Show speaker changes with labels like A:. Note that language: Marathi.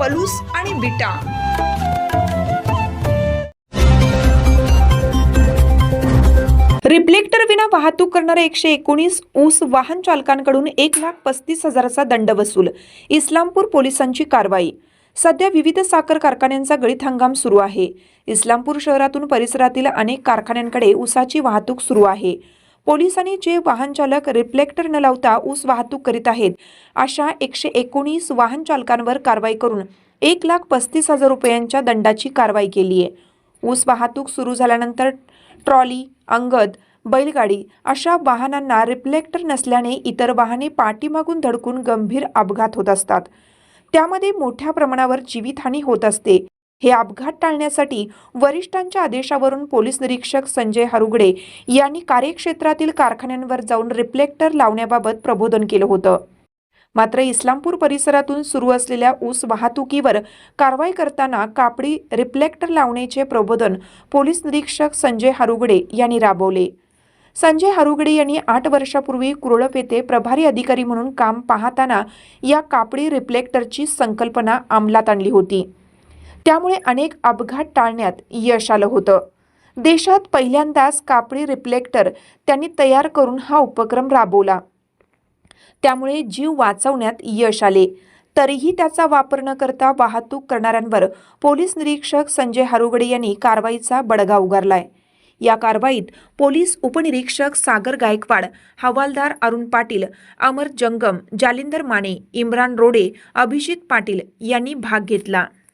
A: पलूस आणि बिटा. रिफ्लेक्टर विना वाहतूक करणारे एकशे एकोणीस ऊस वाहन चालकांकडून एक लाख पस्तीस हजाराचा दंड वसूल. इस्लामपूर पोलिसांची कारवाई. सध्या विविध साखर कारखान्यांचा गळीत हंगाम सुरू आहे. इस्लामपूर शहरातून परिसरातील अनेक कारखान्यांकडे ऊसाची वाहतूक सुरू आहे. पोलिसांनी जे वाहन चालक रिफ्लेक्टर न लावता ऊस वाहतूक करीत आहेत अशा एकशे एकोणीस वाहन चालकांवर कारवाई करून एक लाख पस्तीस हजार रुपयांच्या दंडाची कारवाई केली आहे. ऊस वाहतूक सुरू झाल्यानंतर ट्रॉली अंगद बैलगाडी अशा वाहनांना रिफ्लेक्टर नसल्याने इतर वाहने पाठीमागून धडकून गंभीर अपघात होत असतात. त्यामध्ये मोठ्या प्रमाणावर जीवितहानी होत असते. हे अपघात टाळण्यासाठी वरिष्ठांच्या आदेशावरून पोलीस निरीक्षक संजय हरुगडे यांनी कार्यक्षेत्रातील कारखान्यांवर जाऊन रिफ्लेक्टर लावण्याबाबत प्रबोधन केलं होतं. मात्र इस्लामपूर परिसरातून सुरू असलेल्या ऊस वाहतुकीवर कारवाई करताना कापडी रिफ्लेक्टर लावण्याचे प्रबोधन पोलीस निरीक्षक संजय हरुगडे यांनी राबवले. संजय हरुगडे यांनी आठ वर्षापूर्वी कुरळप येथे प्रभारी अधिकारी म्हणून काम पाहताना या कापडी रिफ्लेक्टरची संकल्पना अंमलात आणली होती. त्यामुळे अनेक अपघात टाळण्यात यश आलं होतं. देशात पहिल्यांदाच कापडी रिफ्लेक्टर त्यांनी तयार करून हा उपक्रम राबवला. त्यामुळे जीव वाचवण्यात यश आले. तरीही त्याचा वापर न करता वाहतूक करणाऱ्यांवर पोलीस निरीक्षक संजय हरुगडे यांनी कारवाईचा बडगा उगारलाय. या कारवाईत पोलीस उपनिरीक्षक सागर गायकवाड हवालदार अरुण पाटील अमर जंगम जालिंदर माने इम्रान रोडे अभिजित पाटील यांनी भाग घेतला.